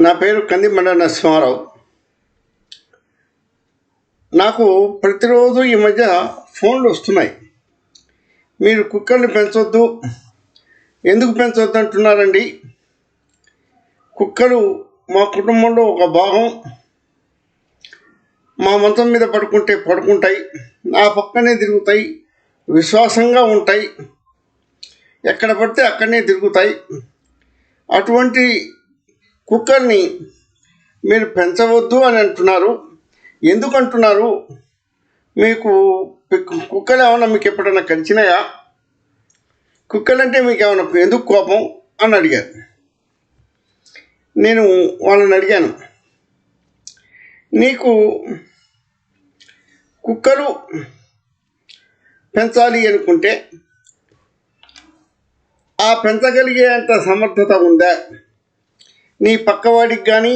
నా పేరు కందిమండ నరసింహారావు. నాకు ప్రతిరోజు ఈ మధ్య ఫోన్లు వస్తున్నాయి. మీరు కుక్కల్ని పెంచొద్దు. ఎందుకు పెంచొద్దు అంటున్నారండి? కుక్కలు మా కుటుంబంలో ఒక భాగం. మా మంచం మీద పడుకుంటే పడుకుంటాయి. నా పక్కనే తిరుగుతాయి. విశ్వాసంగా ఉంటాయి. ఎక్కడ పడితే అక్కడనే తిరుగుతాయి. అటువంటి కుక్కర్ని మీరు పెంచవద్దు అని అంటున్నారు. ఎందుకు అంటున్నారు మీకు కుక్కలు ఏమైనా మీకు ఎప్పుడైనా కరిచినాయా కుక్కలంటే మీకు ఏమైనా ఎందుకు కోపం? అని అడిగారు. నేను వాళ్ళని అడిగాను. నీకు కుక్కలు పెంచాలి అనుకుంటే ఆ పెంచగలిగే అంత సమర్థత ఉందా? నీ పక్కవాడికి కానీ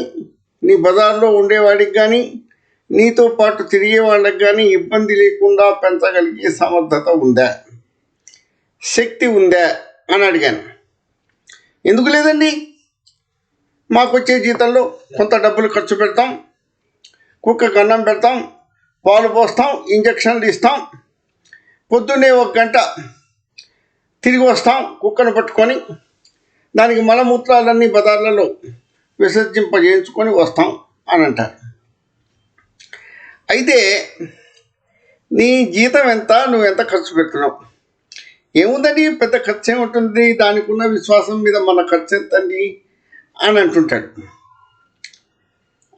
నీ బజార్లో ఉండేవాడికి కానీ నీతో పాటు తిరిగే వాళ్ళకి కానీ ఇబ్బంది లేకుండా పెంచగలిగే సమర్థత ఉందా? శక్తి ఉందా? అని అడిగాను. ఎందుకు లేదండి? మాకు వచ్చే జీతంలో కొంత డబ్బులు ఖర్చు పెడతాం కుక్కకు అన్నం పెడతాం పాలు పోస్తాం ఇంజక్షన్లు ఇస్తాం పొద్దున్నే ఒక గంట తిరిగి వస్తాం కుక్కను పట్టుకొని దానికి మలమూత్రాలన్నీ బజార్లలో విసర్జింపజేయించుకొని వస్తాం అని అంటారు. అయితే నీ జీతం ఎంత నువ్వు ఎంత ఖర్చు పెడుతున్నావు? ఏముందండి? పెద్ద ఖర్చు ఏముంటుంది? దానికి ఉన్న విశ్వాసం మీద మన ఖర్చు ఎంతండి? అని అంటుంటాడు.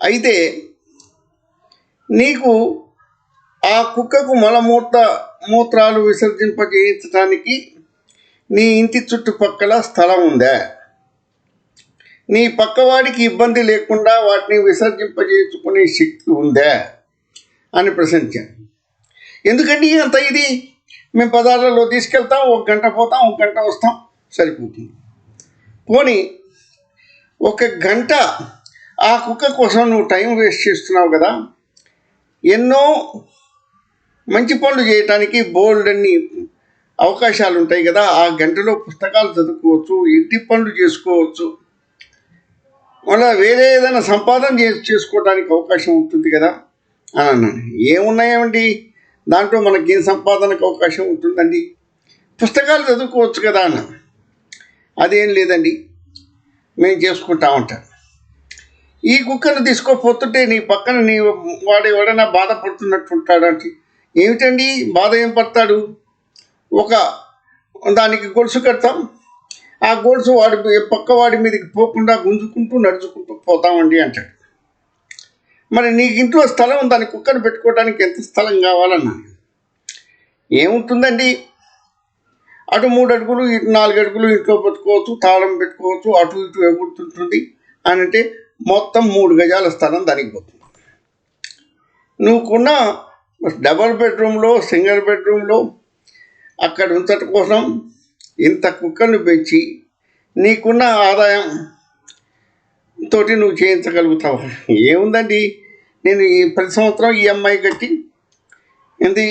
అయితే నీకు ఆ కుక్కకు మలమూత్ర మూత్రాలు విసర్జింపజేయించడానికి నీ ఇంటి చుట్టుపక్కల స్థలం ఉందా? నీ పక్కవాడికి ఇబ్బంది లేకుండా వాటిని విసర్జింపజేసుకునే శక్తి ఉందా? అని ప్రశ్నించాను ఎందుకండి అంత ఇది? మేము పదార్థాల్లో తీసుకెళ్తాం ఒక గంట పోతాం ఒక గంట వస్తాం సరిపోతుంది. పోనీ ఒక గంట ఆ కుక్క కోసం నువ్వు టైం వేస్ట్ చేస్తున్నావు కదా? ఎన్నో మంచి పనులు చేయటానికి బోల్డ్ అన్ని అవకాశాలు ఉంటాయి కదా ఆ గంటలో పుస్తకాలు చదువుకోవచ్చు ఇంటి పనులు చేసుకోవచ్చు. మళ్ళీ వేరే ఏదైనా సంపాదన చే చేసుకోవడానికి అవకాశం ఉంటుంది కదా అని అన్నాను. ఏమున్నాయండి? దాంట్లో మనకి ఏం సంపాదనకు అవకాశం ఉంటుందండి? పుస్తకాలు చదువుకోవచ్చు కదా అన్న అదేం లేదండి. మేము చేసుకుంటా ఉంటాం. ఈ కుక్కను తీసుకోపోతుంటే నీ పక్కన నీ వాడు ఎవడైనా బాధపడుతున్నట్టు ఉంటాడంటే ఏమిటండి? బాధ ఏం పడతాడు? ఒక దానికి గొలుసు కడతాం. ఆ గొలుసు వాడి పక్క వాడి మీదకి పోకుండా గుంజుకుంటూ నడుచుకుంటూ పోతామండి అంటాడు. మరి నీకు ఇంట్లో స్థలం దాని కుక్కను పెట్టుకోవడానికి ఎంత స్థలం కావాలన్నా. ఏముంటుందండి? అటు మూడు అడుగులు ఇటు నాలుగు అడుగులు ఇంట్లో పెట్టుకోవచ్చు తాళం పెట్టుకోవచ్చు అటు ఇటు ఎగురుతుంటుంది. అని అంటే మొత్తం మూడు గజాల స్థలం దానికి పోతుంది. నువ్వుకున్న డబల్ బెడ్రూమ్లో సింగిల్ బెడ్రూమ్లో అక్కడ ఉంచట కోసం ఇంత కుక్కను పెంచి నీకున్న ఆదాయం తోటి నువ్వు చేయించగలుగుతావు? ఏముందండి? నేను ఈ ప్రతి సంవత్సరం ఈఎంఐ కట్టి ఇది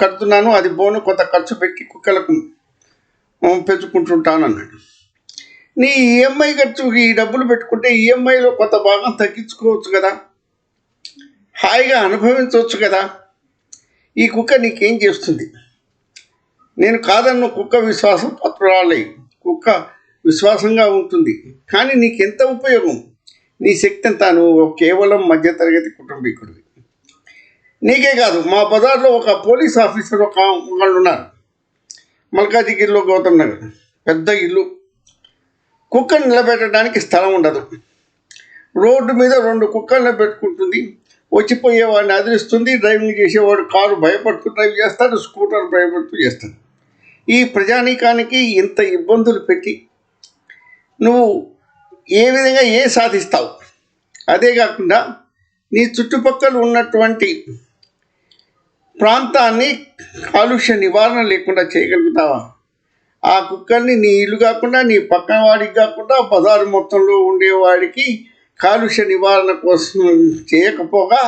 కడుతున్నాను అది బోను కొంత ఖర్చు పెట్టి కుక్కలకు పెంచుకుంటుంటాను అన్నాడు. నీ ఈఎంఐ ఖర్చు ఈ డబ్బులు పెట్టుకుంటే ఈఎంఐలో కొంత భాగం తగ్గించుకోవచ్చు కదా? హాయిగా అనుభవించవచ్చు కదా? ఈ కుక్క నీకేం చేస్తుంది? నేను కాదన్న కుక్క విశ్వాసం పత్రాలే కుక్క విశ్వాసంగా ఉంటుంది. కానీ నీకెంత ఉపయోగం? నీ శక్తి ఎంత? నువ్వు కేవలం మధ్యతరగతి కుటుంబీకుడివి. నీకే కాదు మా బజార్లో ఒక పోలీస్ ఆఫీసర్ ఒక వాళ్ళు ఉన్నారు మల్కాజిగిరిలో గౌతమ్ నగర్. పెద్ద ఇల్లు. కుక్కను నిలబెట్టడానికి స్థలం ఉండదు. రోడ్డు మీద రెండు కుక్కలను పెట్టుకుంటుంది. వచ్చిపోయేవాడిని అదిలిస్తుంది డ్రైవింగ్ చేసేవాడు కారు భయపడుతూ డ్రైవ్ చేస్తాడు స్కూటర్ భయపడుతూ చేస్తాడు. ఈ ప్రజానీకానికి ఇంత ఇబ్బందులు పెట్టి నువ్వు ఏ విధంగా ఏ సాధిస్తావు? అదే కాకుండా నీ చుట్టుపక్కల ఉన్నటువంటి ప్రాంతాన్ని కాలుష్య నివారణ లేకుండా చేయగలుగుతావా? ఆ కుక్కల్ని నీ ఇల్లు కాకుండా నీ పక్కన వాడికి కాకుండా బజారు మొత్తంలో ఉండేవాడికి కాలుష్య నివారణ కోసం చేయకపోగా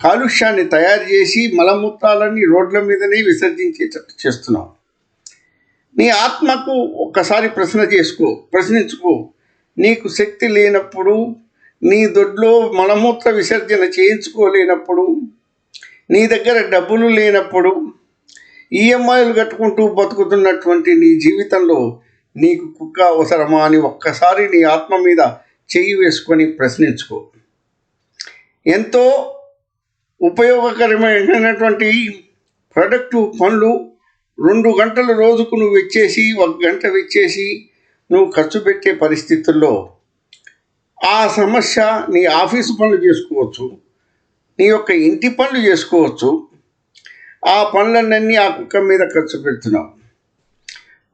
కాలుష్యాన్ని తయారు చేసి మలమూత్రాలన్నీ రోడ్ల మీదనే విసర్జించేటట్టు చేస్తున్నావు. నీ ఆత్మకు ఒక్కసారి ప్రశ్న చేసుకో ప్రశ్నించుకో. నీకు శక్తి లేనప్పుడు నీ దొడ్లో మలమూత్ర విసర్జన చేయించుకోలేనప్పుడు నీ దగ్గర డబ్బులు లేనప్పుడు ఈఎంఐలు కట్టుకుంటూ బతుకుతున్నటువంటి నీ జీవితంలో నీకు కుక్క అవసరమా అని ఒక్కసారి నీ ఆత్మ మీద చెయ్యి వేసుకొని ప్రశ్నించుకో. ఎంతో ఉపయోగకరమైనటువంటి ప్రొడక్టివ్ పనులు రెండు గంటల రోజుకు నువ్వు ఇచ్చేసి ఒక గంట వచ్చేసి నువ్వు ఖర్చు పెట్టే పరిస్థితుల్లో ఆ సమస్య నీ ఆఫీసు పనులు చేసుకోవచ్చు నీ యొక్క ఇంటి పనులు చేసుకోవచ్చు. ఆ పనులన్నీ ఆ కుక్క మీద ఖర్చు పెడుతున్నావు.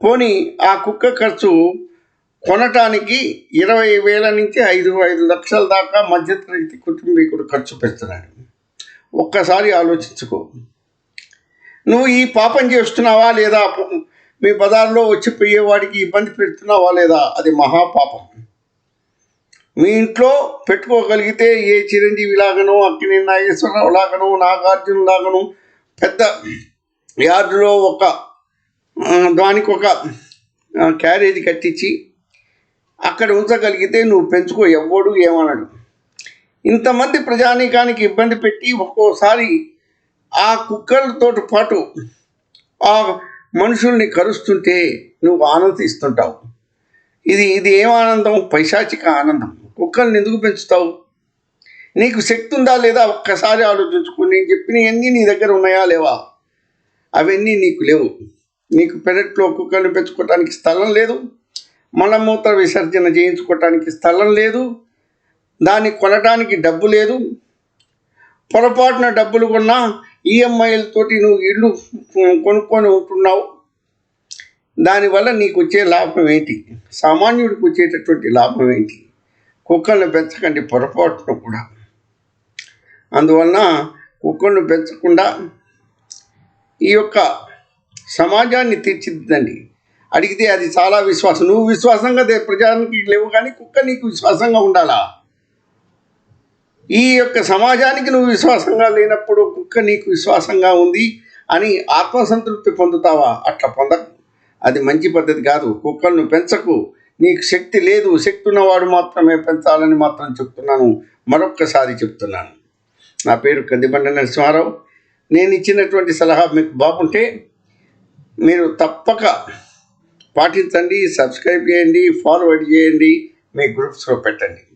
పోనీ ఆ కుక్క ఖర్చు కొనటానికి ఇరవై వేల నుంచి ఐదు ఐదు లక్షల దాకా మధ్యతరగతి కుటుంబీకుడు ఖర్చు పెడుతున్నాడు. ఒక్కసారి ఆలోచించుకో. నువ్వు ఈ పాపం చేస్తున్నావా లేదా? మీ బజార్లో వచ్చి పోయేవాడికి ఇబ్బంది పెడుతున్నావా లేదా? అది మహాపాపం. మీ ఇంట్లో పెట్టుకోగలిగితే ఏ చిరంజీవి లాగనో అక్కినే నాగేశ్వరరావు లాగను నాగార్జున లాగను పెద్ద యార్డులో ఒక దానికి ఒక క్యారేజ్ కట్టించి అక్కడ ఉంచగలిగితే నువ్వు పెంచుకో ఎవ్వడు ఏమన్నాడు ఇంతమంది ప్రజానీకానికి ఇబ్బంది పెట్టి ఒక్కోసారి ఆ కుక్కలతో పాటు ఆ మనుషుల్ని కరుస్తుంటే నువ్వు ఆనందిస్తుంటావు. ఇది ఇది ఏం ఆనందం? పైశాచిక ఆనందం. కుక్కల్ని ఎందుకు పెంచుతావు? నీకు శక్తి ఉందా లేదా? ఒక్కసారి ఆలోచించుకో. నేను చెప్పినవన్నీ నీ దగ్గర ఉన్నాయా లేవా? అవన్నీ నీకు లేవు. నీకు పెరట్లో కుక్కల్ని పెంచుకోవటానికి స్థలం లేదు. మలమూత్ర విసర్జన చేయించుకోవటానికి స్థలం లేదు. దాన్ని కొనటానికి డబ్బు లేదు. పొరపాటున డబ్బులు కొన్నా ఈఎంఐలతోటి నువ్వు ఇల్లు కొనుక్కొని ఉంటున్నావు. దానివల్ల నీకు వచ్చే లాభం ఏంటి? సామాన్యుడికి వచ్చేటటువంటి లాభం ఏంటి? కుక్కలను పెంచకండి పొరపాటున కూడా. అందువలన కుక్కలను పెంచకుండా ఈ యొక్క సమాజాన్ని తీర్చిదిద్దండి. అడిగితే అది చాలా విశ్వాసం. నువ్వు విశ్వాసంగా దే- ప్రజానికి లేవు కానీ కుక్క నీకు విశ్వాసంగా ఉండాలా? ఈ యొక్క సమాజానికి నువ్వు విశ్వాసంగా లేనప్పుడు కుక్క నీకు విశ్వాసంగా ఉంది అని ఆత్మసంతృప్తి పొందుతావా? అట్లా పొందకు అది మంచి పద్ధతి కాదు. కుక్కలను పెంచకు. నీకు శక్తి లేదు. శక్తి ఉన్నవాడు మాత్రమే పెంచాలని మాత్రం చెప్తున్నాను. మరొక్కసారి చెప్తున్నాను. నా పేరు కందిబండ నరసింహారావు. నేను ఇచ్చినటువంటి సలహా మీకు బాగుంటే మీరు తప్పక పాటించండి సబ్స్క్రైబ్ చేయండి ఫార్వర్డ్ చేయండి. మీ గ్రూప్స్లో పెట్టండి.